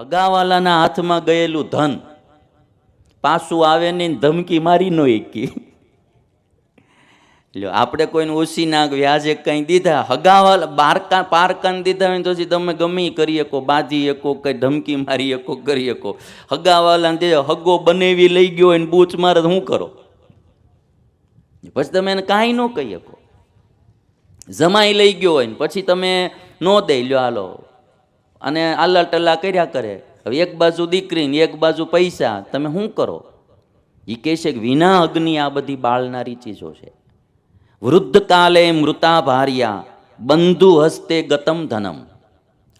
હગાવાલાના હાથમાં ગયેલું ધન. પાછું આવે ને ધમકી મારી નો એકી. લ્યો, આપણે કોઈને ઓછી ના વ્યાજે કંઈ દીધા, હગાવાલા, બારકા, પારકાન દીધા હોય તો તમે ગમે કરી શકો, બાંધી શકો, કંઈ ધમકી મારી શકો, કરી શકો. હગાવાલાને દે હગો બનેવી લઈ ગયો હોય ને બૂચ મારે શું કરો? પછી તમે એને કાંઈ ન કહી શકો. જમાઈ લઈ ગયો હોય ને, પછી તમે નો દઈ લ્યો, હાલો. અને આલ્લા ટલ્લા કર્યા કરે. હવે એક બાજુ દીકરી ને એક બાજુ પૈસા, તમે શું કરો? એ કહે છે કે વિના અગ્નિ આ બધી બાળનારી ચીજો છે. વૃદ્ધ કાલે મૃતા ભાર્યા, બંધુ હસ્તે ગતમ ધનમ.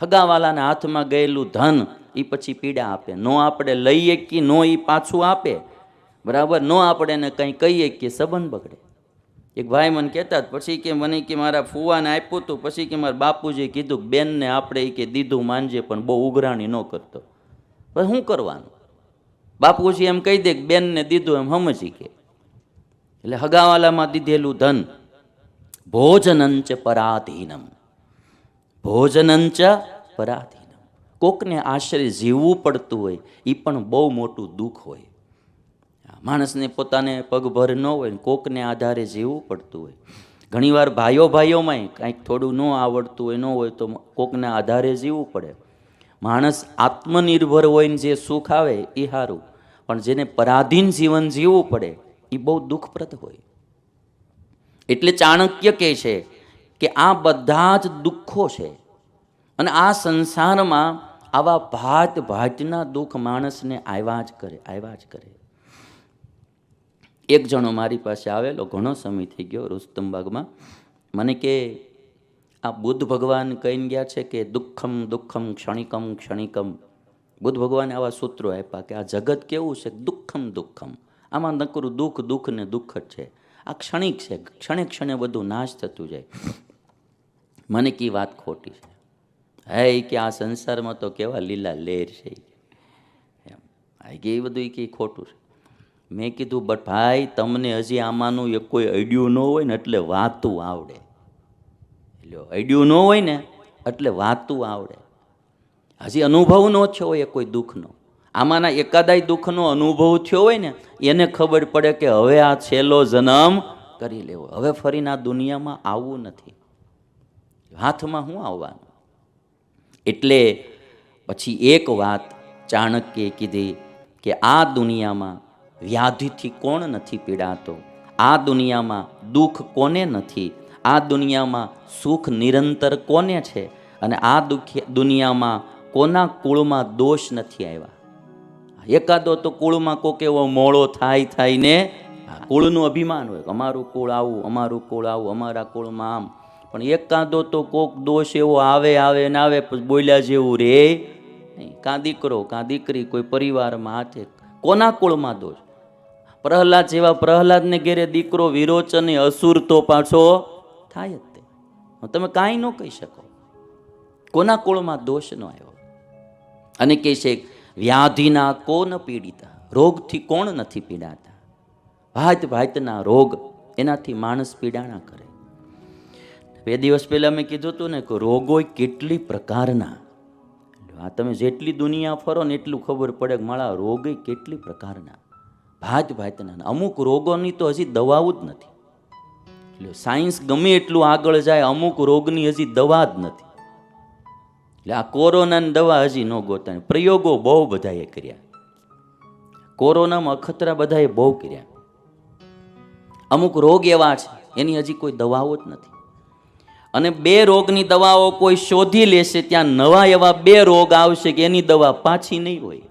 હગાવાલાના હાથમાં ગયેલું ધન એ પછી પીડા આપે. નો આપણે લઈએ કે નો એ પાછું આપે? બરાબર? નો આપણે એને કંઈ કહીએ કે સંબંધ બગડે. એક ભાઈ મને કહેતા હતા, પછી કે મને કે મારા ફુવાને આપ્યું હતું પછી કે મારા બાપુજીએ કીધું બેનને આપણે એ કે દીધું માનજે પણ બહુ ઉઘરાણી ન કરતો. પણ શું કરવાનું? બાપુજી એમ કહી દે કે બેનને દીધું એમ સમજી કે. એટલે હગાવાલામાં દીધેલું ધન ભોજનંચ પરાધીનમ. ભોજનંચ પરાધીનમ. કોકને આશરે જીવવું પડતું હોય એ પણ બહુ મોટું દુઃખ હોય. માણસને પોતાને પગભર ન હોય કોકને આધારે જીવવું પડતું હોય. ઘણીવાર ભાઈઓ ભાઈઓમાંય કાંઈક થોડું ન આવડતું હોય, ન હોય તો કોકને આધારે જીવવું પડે. માણસ આત્મનિર્ભર હોય જે સુખ આવે એ સારું પણ જેને પરાધીન જીવન જીવવું પડે એ બહુ દુઃખપ્રદ હોય. એટલે ચાણક્ય કહે છે કે આ બધા જ દુઃખો છે અને આ સંસારમાં આવા ભાત ભાતના દુઃખ માણસને આવ્યા જ કરે, આવ્યા જ કરે. એક જણો મારી પાસે આવેલો, ઘણો સમય થઈ ગયો રુસ્તમબાગમાં. મને કે, આ બુદ્ધ ભગવાન કહીને ગયા છે કે દુઃખમ દુઃખમ, ક્ષણિકમ ક્ષણિકમ. બુદ્ધ ભગવાને આવા સૂત્રો આપ્યા કે, આ જગત કેવું છે? દુઃખમ દુઃખમ. આમાં નકરું દુઃખ દુઃખ ને દુઃખ જ છે. આ ક્ષણિક છે. ક્ષણે ક્ષણે બધું નાશ થતું જાય. મને કી વાત ખોટી છે? હે કે આ સંસારમાં તો કેવા લીલા લેર છે. એમ. કે એ બધું એ કે ખોટું છે. મેં કીધું, બટ ભાઈ, તમને હજી આમાંનું એક કોઈ અડ્યું ન હોય ને એટલે વાતું આવડે. એટલે અડ્યું ન હોય ને એટલે વાતું આવડે. હજી અનુભવ ન થયો હોય કોઈ દુઃખનો. આમાંના એકાદાય દુઃખનો અનુભવ થયો હોય ને, એને ખબર પડે કે હવે આ છેલ્લો જન્મ કરી લેવો. હવે ફરીને આ દુનિયામાં આવવું નથી. હાથમાં શું આવવાનું? એટલે પછી એક વાત ચાણક્યે કીધી કે આ દુનિયામાં વ્યાધિથી કોણ નથી પીડાતો? આ દુનિયામાં દુઃખ કોને નથી? આ દુનિયામાં સુખ નિરંતર કોને છે? અને આ દુનિયામાં કોના કુળમાં દોષ નથી આવ્યા? એકાદો તો કુળમાં કોક એવો મોળો થાય થાય ને કુળનું અભિમાન હોય અમારું કુળ આવું, અમારું કુળ આવું, અમારા કુળમાં આમ. પણ એકાદો તો કોક દોષ એવો આવે આવે ને આવે બોલ્યા જેવું રે કાં દીકરો, કાં દીકરી કોઈ પરિવારમાં હાથે કોના કુળમાં દોષ? પ્રહલાદ જેવા પ્રહલાદને ઘેરે દીકરો વિરોચન અસુર તો પાછો થાય જ તે. તમે કાંઈ ન કહી શકો. કોના કુળમાં દોષ ન આવ્યો? અને કહે છે, વ્યાધિના કોન પીડિતા? રોગથી કોણ નથી પીડાતા? ભાત ભાતના રોગ એનાથી માણસ પીડાણા કરે. બે દિવસ પહેલાં મેં કીધું હતું ને કે રોગો કેટલી પ્રકારના? આ તમે જેટલી દુનિયા ફરો ને એટલું ખબર પડે કે મારા રોગે કેટલી પ્રકારના? ભાત ભાતના અમુક રોગોની તો હજી દવાઓ જ નથી. એટલે સાયન્સ ગમે એટલું આગળ જાય, અમુક રોગની હજી દવા જ નથી. એટલે આ કોરોનાની દવા હજી ન ગોતા પ્રયોગો બહુ બધાએ કર્યા. કોરોનામાં અખતરા બધાએ બહુ કર્યા. અમુક રોગ એવા છે, એની હજી કોઈ દવાઓ જ નથી. અને બે રોગની દવાઓ કોઈ શોધી લેશે, ત્યાં નવા એવા બે રોગ આવશે કે એની દવા પાછી નહીં હોય.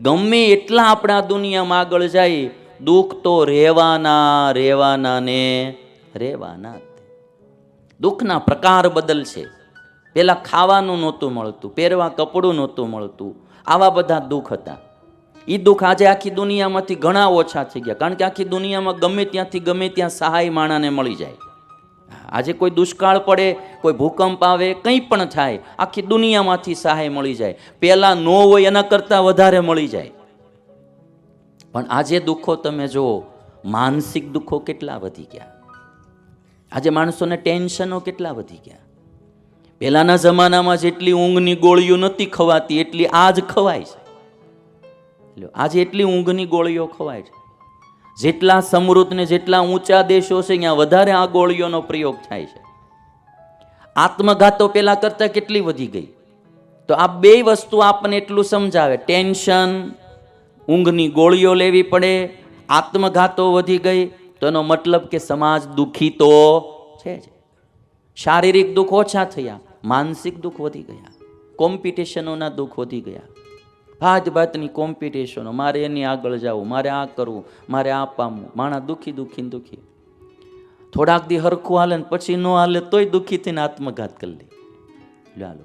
ગમે એટલા આપણા દુનિયામાં આગળ જાય, દુઃખ તો રહેવાના રહેવાના ને રહેવાના દુઃખના પ્રકાર બદલશે. પહેલાં ખાવાનું નહોતું મળતું, પહેરવા કપડું નહોતું મળતું, આવા બધા દુઃખ હતા. એ દુઃખ આજે આખી દુનિયામાંથી ઘણા ઓછા થઈ ગયા, કારણ કે આખી દુનિયામાં ગમે ત્યાંથી ગમે ત્યાં સહાય માણાને મળી જાય. આજે કોઈ દુષ્કાળ પડે, કોઈ ભૂકંપ આવે, કંઈ પણ થાય, આખી દુનિયામાંથી સહાય મળી જાય. પહેલાં ન હોય એના કરતાં વધારે મળી જાય. પણ આજે દુઃખો તમે જુઓ, માનસિક દુઃખો કેટલા વધી ગયા. આજે માણસોને ટેન્શનો કેટલા વધી ગયા. પહેલાંના જમાનામાં જેટલી ઊંઘની ગોળીઓ નથી ખવાતી, એટલી આજ ખવાય છે. આજે એટલી ઊંઘની ગોળીઓ ખવાય છે. જેટલા સમૃદ્ધ ને જેટલા ઊંચા દેશો છે, ત્યાં વધારે આ ગોળીઓનો પ્રયોગ થાય છે. આત્મઘાતો પેલા કરતા કેટલી વધી ગઈ? તો આ બે વસ્તુ આપણને એટલું સમજાવે. ટેન્શન, ઊંઘની ગોળીઓ લેવી પડે, આત્મઘાતો વધી ગઈ, તો એનો મતલબ કે સમાજ દુઃખી તો છે જ. શારીરિક દુઃખ ઓછા થયા, માનસિક દુઃખ વધી ગયા, કોમ્પિટિશનોના દુઃખ વધી ગયા. ભાત ભાતની કોમ્પિટિશનો મારે એની આગળ જવું, મારે આ કરવું, મારે આ પામવું. માણા દુઃખી દુઃખીને દુઃખી. થોડાક દી હરખું હાલે ને પછી ન હાલે તોય દુઃખી થઈને આત્મઘાત કરી લે. ચાલો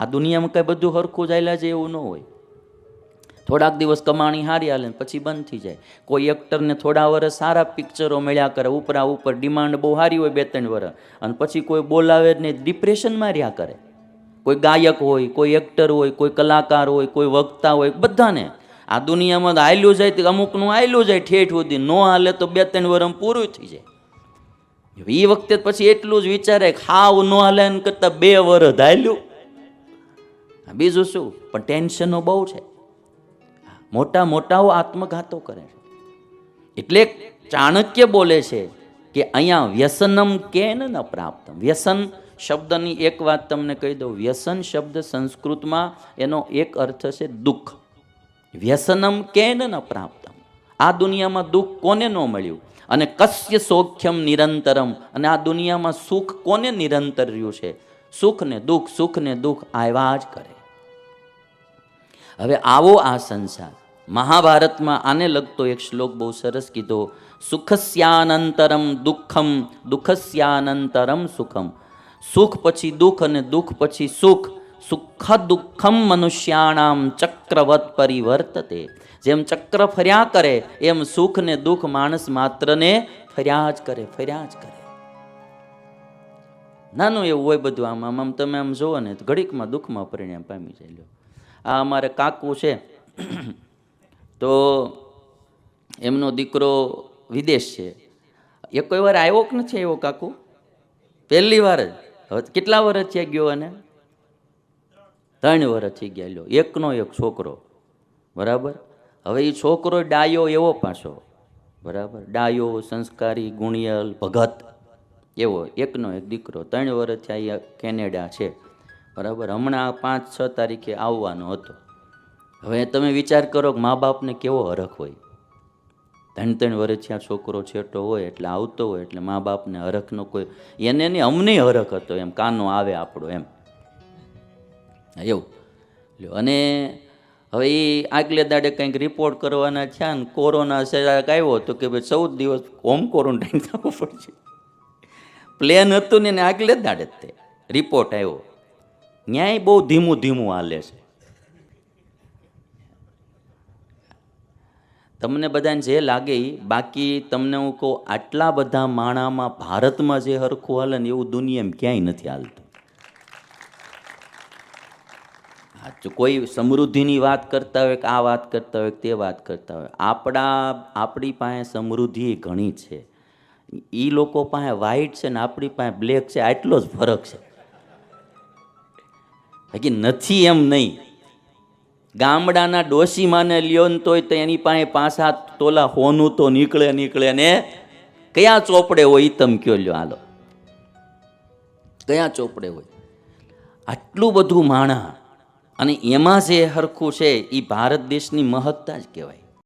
આ દુનિયામાં કાંઈ બધું હરખું જાયલા છે એવું ન હોય. થોડાક દિવસ કમાણી હારી હાલે પછી બંધ થઈ જાય. કોઈ એક્ટરને થોડા વર્ષ સારા પિક્ચરો મળ્યા કરે, ઉપરા ઉપર ડિમાન્ડ બહુ સારી હોય બે ત્રણ વર્ષ અને પછી કોઈ બોલાવે ને ડિપ્રેશનમાં રહ્યા કરે. કોઈ ગાયક હોય, કોઈ એક્ટર હોય, કોઈ કલાકાર હોય, કોઈ વક્તા હોય, બધાને. આ દુનિયામાં આયલું જાય તો અમુકનું આયલું જાય ઠેઠ સુધી. ન હાલે તો બે ત્રણ વરમ પૂરું થઈ જાય. એ વખતે પછી એટલું જ વિચારે ખાવ ન હાલે એમ કરતાં બે વર્ષ હાલ્યું બીજું શું? પણ ટેન્શનો બહુ છે. મોટા મોટાઓ આત્મઘાતો કરે છે. એટલે ચાણક્ય બોલે છે કે અહીંયા વ્યસનમ કેન ન પ્રાપ્ત વ્યસન શબ્દની એક વાત તમને કહી દઉં. વ્યસન શબ્દ સંસ્કૃતમાં એનો એક અર્થ છે દુઃખ. વ્યસનમ કેન ન પ્રાપ્ત આ દુનિયામાં દુઃખ કોને ન મળ્યું? અને કસ્ય સૌખ્યમ નિરંતરમ. અને આ દુનિયામાં સુખ કોને નિરંતર રહ્યું છે? સુખ ને દુઃખ સુખ ને દુઃખ આવ્યા જ કરે. હવે આવો આ સંસાર. મહાભારતમાં આને લગતો એક શ્લોક બહુ સરસ કીધો. સુખસ્યાનંતરમ દુઃખમ, દુઃખસ્યાનંતરમ સુખમ. સુખ પછી દુઃખ અને દુઃખ પછી સુખ. સુખ દુઃખમ મનુષ્યાણામ ચક્રવત પરિવર્તતે. જેમ ચક્ર ફર્યા કરે, એમ સુખ ને દુઃખ માણસ માત્રને ફર્યા જ કરે, ફર્યા જ કરે. નાનું એવું હોય બધું આમ આમ આમ તમે આમ જુઓ ને ઘડીકમાં દુઃખમાં પરિણામ પામી જાય. લ્યો. આ અમારે કાકુ છે. તો એમનો દીકરો વિદેશ છે. એ કોઈ વાર આવ્યો કે નથી આવ્યો કાકુ? પહેલી વાર જ. કેટલા વર્ષ થયા ગયો અને ત્રણ વર્ષ થઈ ગયા, લ્યો. એકનો એક છોકરો. બરાબર? હવે એ છોકરો ડાયો એવો પાછો. બરાબર? ડાયો, સંસ્કારી, ગુણિયલ, ભગત એવો. એકનો એક દીકરો. ત્રણ વર્ષ થયા કેનેડા છે. બરાબર? હમણાં પાંચ છ તારીખે આવવાનો હતો. હવે તમે વિચાર કરો કે મા બાપને કેવો હરખ હોય. ત્રણ ત્રણ વર્ષથી આ છોકરો છેટો હોય એટલે આવતો હોય એટલે મા બાપને હરખનો કોઈ એને નહીં અમને હરખ હતો એમ, કાનો આવે આપણો એમ. એવું. અને હવે એ આગલે દાડે કંઈક રિપોર્ટ કરવાના થયા ને કોરોના સજાક આવ્યો તો કે ભાઈ ચૌદ દિવસ હોમ ક્વોરન્ટાઈન થવું પડશે. પ્લેન હતું ને એને આગલે દાડે તે રિપોર્ટ આવ્યો. ન્યાય બહુ ધીમું ધીમું હાલે છે. તમને બધાને જે લાગે બાકી તમને હું કહું, આટલા બધા માણામાં ભારતમાં જે હરખું હાલે ને એવું દુનિયામાં ક્યાંય નથી હાલતું. કોઈ સમૃદ્ધિની વાત કરતા હોય કે આ વાત કરતા હોય તે વાત કરતા હોય આપણા આપણી પાસે સમૃદ્ધિ ઘણી છે. એ લોકો પાસે વ્હાઈટ છે ને આપણી પાસે બ્લેક છે, આટલો જ ફરક છે. બાકી નથી એમ નહીં. ગામડાના ડોશીમાને લ્યો ને તોય તો એની પાસે પાંચ સાત તોલા હોનું તો નીકળે નીકળે ને કયા ચોપડે હોય તમ કયો લ્યો, હાલો. કયા ચોપડે હોય? આટલું બધું માણા અને એમાં જે હરખું છે એ ભારત દેશની મહત્તા જ કહેવાય.